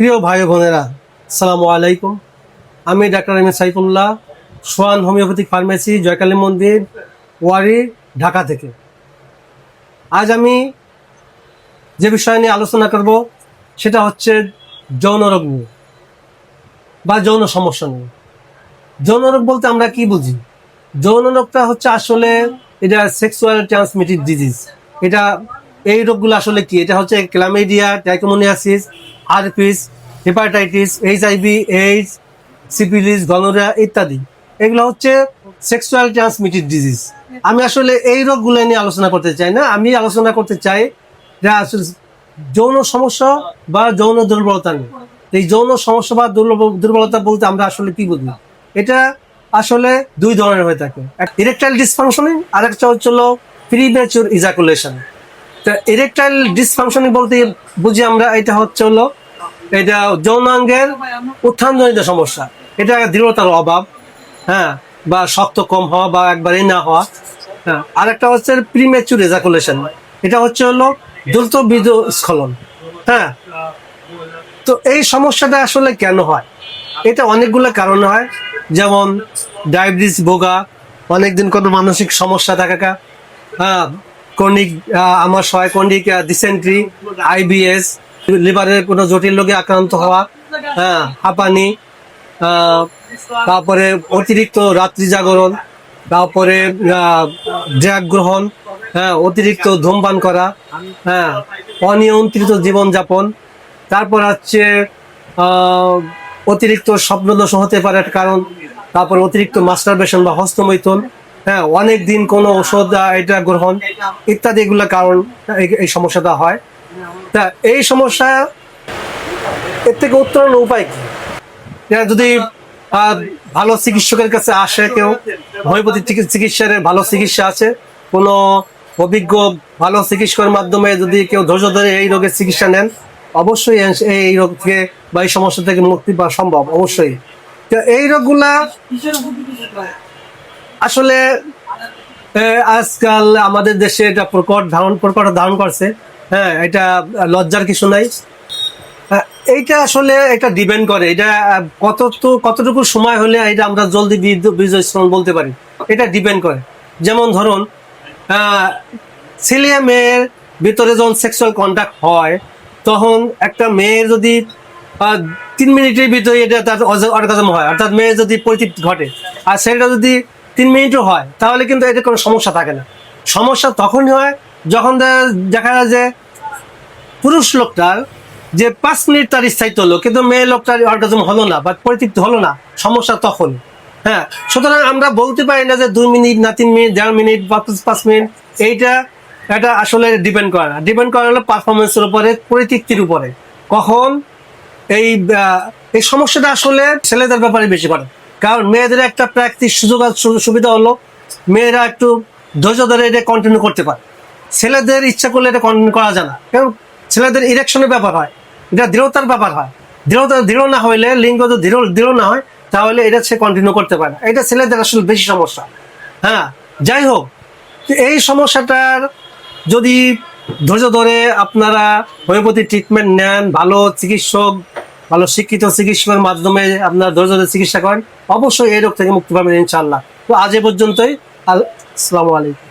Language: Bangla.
প্রিয় ভাই বোনেরা সালামু আলাইকুম। আমি doctor M A Saifullah, swan homeopathic pharmacy, Joykali মন্দির, ওয়ারি, ঢাকা থেকে। আজ আমি যে বিষয় নিয়ে আলোচনা করব, সেটা হচ্ছে যৌন রোগ নিয়ে বা যৌন সমস্যা নিয়ে। যৌন রোগ বলতে আমরা কি বুঝি? যৌন রোগটা হচ্ছে আসলে এটা সেক্সুয়াল ট্রান্সমিটেড ডিজিজ এটা এই রোগগুলো আসলে কি? এটা হচ্ছে chlamydia trichomoniasis herpes hepatitis HIV AIDS syphilis gonorrhoea ইত্যাদি। এগুলো হচ্ছে সেক্সুয়াল ট্রান্সমিটেড ডিজিজ আমি আসলে এই রোগগুলো নিয়ে আলোচনা করতে চাই না। আমি আলোচনা করতে চাই যে আসলে যৌন সমস্যা বা যৌন দুর্বলতা নিয়ে। এই যৌন সমস্যা বা দুর্বল- দুর্বলতা বলতে আমরা আসলে কি বুঝি? এটা আসলে দুই ধরনের হয়ে থাকে। ইরেকটাইল ডিসফাংশনিং আর একটা হচ্ছিল প্রিমেচুর ইজাকুলেশন তা ইরেকটাইল ডিসফাংশনিং বলতে বুঝি আমরা, এটা হচ্ছে হলো এটা যৌনাঙ্গের উত্থানজনিত সমস্যা। এটা দৃঢ়তার অভাব হ্যাঁ বা শক্ত কম হওয়া বা একবারেই না হওয়া হ্যাঁ। আরেকটা হচ্ছে প্রিমেচুর ইজাকুলেশন এটা হচ্ছে হলো দ্রুত বীজ স্খলন হ্যাঁ। তো এই সমস্যাটা আসলে কেন হয়? এটা অনেকগুলো কারণ হয়। যেমন ডায়াবেটিস ভোগা অনেকদিন কোনো মানসিক সমস্যা থাকা হ্যাঁ। কর্নিক আমার সহায় কর্নিক ডিসেন্ট্রি আইবিএস লিভারের কোনো জটিল রোগে আক্রান্ত হওয়া হ্যাঁ হাঁপানি তারপরে অতিরিক্ত রাত্রি জাগরণ, তারপরে ড্রাগ গ্রহণ হ্যাঁ অতিরিক্ত ধূমপান করা হ্যাঁ অনিয়ন্ত্রিত জীবনযাপন, তারপর হচ্ছে অতিরিক্ত স্বপ্নদোষ হতে পারে একটা কারণ, তারপর অতিরিক্ত মাস্টারবেশন বা হস্তমৈথুন হ্যাঁ অনেক দিন কোনো ওষুধ এটা গ্রহণ, ইত্যাদি এগুলো কারণ এই সমস্যাটা হয়। তা এই সমস্যা, এর থেকে উত্তরণের উপায় কি? যদি ভালো চিকিৎসকের কাছে আসে কেউ হোমিওপ্যাথি চিকিৎসার ভালো চিকিৎসা আছে, কোনো অভিজ্ঞ ভালো চিকিৎসকের মাধ্যমে যদি কেউ ধৈর্য ধরে এই রোগের চিকিৎসা নেন, অবশ্যই এই- রোগ থেকে বা এই সমস্যা থেকে মুক্তি পাওয়া সম্ভব, অবশ্যই। এই রোগগুলা আসলে আজকাল আমাদের দেশে এটা প্রকট ধারণ প্রকট ধারণ করছে। হ্যাঁ এটা লজ্জার কিছু নাই। এইটা আসলে এটা ডিপেন্ড করে। এটা কত তো কতটুকু সময় হলে এটা আমরা জলদি বীজ- বীজ স্মরণ বলতে পারি? এটা ডিপেন্ড করে। যেমন ধরুন ছেলে মেয়ের ভিতরে যখন সেক্সুয়াল কন্ট্যাক্ট হয়, তখন একটা মেয়ের যদি তিন মিনিটের ভিতরে এটা তার অর্গাজম হয়, অর্থাৎ মেয়ের যদি পরিতৃপ্তি ঘটে, আর সেটা যদি তিন মিনিটও হয়, তাহলে কিন্তু এটা কোনো সমস্যা থাকে না। সমস্যা তখনই হয় যখন দেখা যায় যে পুরুষ লোকটার যে পাঁচ মিনিট তার স্থায়িত্ব হলো, কিন্তু মেয়ে লোকটার অর্গাজম হলো না বা পরিতৃপ্তি হলো না, সমস্যা তখন। হ্যাঁ সুতরাং আমরা বলতে পারি না যে দুই মিনিট না তিন মিনিট, দেড় মিনিট বা পাঁচ- মিনিট, এইটা এটা আসলে ডিপেন্ড করে না। ডিপেন্ড করা হলো পারফরমেন্সের উপরে, পরিতৃপ্তির উপরে। কখন এই এই সমস্যাটা আসলে ছেলেদের ব্যাপারে বেশি করে। কারণ মেয়েদের একটা প্র্যাকটিস সুযোগ সুবিধা হলো, মেয়েরা একটু ধৈর্য ধরে এটা কন্টিনিউ করতে পারে। ছেলেদের ইচ্ছা করলে এটা কন্টিনিউ করা যায় না। কারণ ছেলেদের ইরেকশনের ব্যাপার হয়, এটা দৃঢ়তার ব্যাপার হয়। দৃঢ়তা দৃঢ় না হইলে লিঙ্গ যদি দৃঢ় দৃঢ় না হয়, তাহলে এটা সে কন্টিনিউ করতে পারে না। এটা ছেলেদের আসলে বেশি সমস্যা। হ্যাঁ যাই হোক এই সমস্যাটার যদি ধৈর্য ধরে আপনারা হোমিওপ্যাথি ট্রিটমেন্ট নেন, ভালো চিকিৎসক, ভালো শিক্ষিত চিকিৎসকের মাধ্যমে আপনার ধৈর্য ধরে চিকিৎসা করেন, অবশ্যই এই রোগ থেকে মুক্তি পাবেন ইনশাল্লাহ তো আজ এ পর্যন্তই। আসসালামু আলাইকুম।